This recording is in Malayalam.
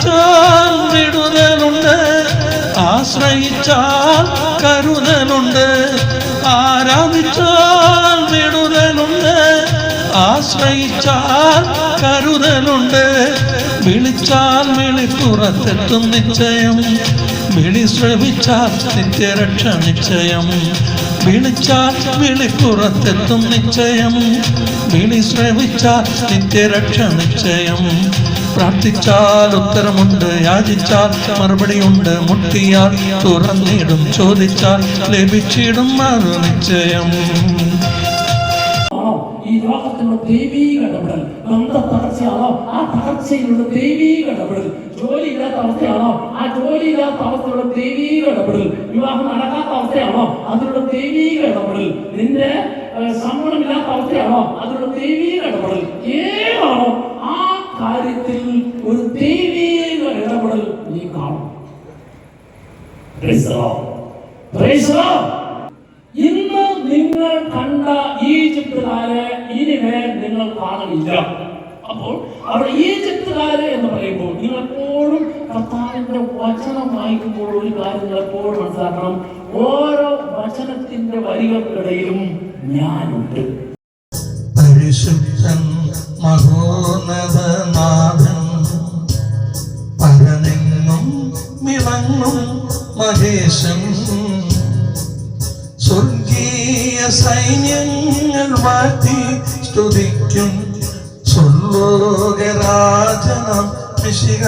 യാചിച്ചാൽ വിടുതലുണ്ട് ആശ്രയിച്ചാൽ കരുതലുണ്ട്. ആരാധിച്ചാൽ വിടുതലുണ്ട്. ആശ്രയിച്ചാൽ കരുതലുണ്ട്. വിളിച്ചാൽ വിളിപ്പുറത്തെത്തും നിശ്ചയം. വിളി ശ്രവിച്ചാൽ നിത്യരക്ഷ നിശ്ചയം. വിളിച്ചാൽ വിളിപ്പുറത്തെത്തും നിശ്ചയം. വിളി ശ്രവിച്ചാൽ നിത്യരക്ഷ നിശ്ചയം. പ്രാർത്ഥിച്ചാൽ ഉത്തരമുണ്ട് യാചിച്ചാൽ മറുപടിയുണ്ട് മുട്ടിയാൽ തുറന്നിടും ചോദിച്ചാൽ ലഭിച്ചിടും അത് നിശ്ചയം. ഈ ലോകത്തിലുള്ള ദൈവീക ഇടപെടൽ ബന്ധ തകർച്ചയാണോ ആ തകർച്ചയിലുള്ള ദൈവീക ഇടപെടൽ ജോലി ഇല്ലാത്ത അവസ്ഥയാണോ ആ ജോലി ഇല്ലാത്ത അവസ്ഥയുള്ള ദൈവീക ഇടപെടൽ വിവാഹം നടക്കാത്ത അവസ്ഥയാണോ അതിലുള്ള ദൈവീക ഇടപെടൽ നിന്റെ ശമ്പളമില്ലാത്ത അവസ്ഥയാണോ അതിലുള്ള ദൈവീക ഇടപെടൽ ആ കാര്യത്തിൽ ഒരു ദൈവീക ഇടപെടൽ നീ കാണും. ഇന്ന് നിങ്ങൾ കണ്ട ഈജിപ്തുകാരെ ഇനിമേൽ നിങ്ങൾ കാണില്ല അപ്പോൾ അവിടെ ഈജിപ്തുകാര് എന്ന് പറയുമ്പോൾ നിങ്ങൾ എപ്പോഴും കർത്താവിന്റെ വചനം വായിക്കുമ്പോൾ ഒരു കാര്യം നിങ്ങൾ എപ്പോഴും മനസ്സിലാക്കണം. ഓരോ വചനത്തിന്റെ വരികൾക്കിടയിലും ഞാനുണ്ട് മഹോന്നതനാഥൻ. പരനെങ്ങും മിളങ്ങും മഹേശൻ. സ്വർഗീയ സൈന്യങ്ങൾ മാറ്റി സ്തുതിക്കും. സ്വർലോകരാജനം മിശിക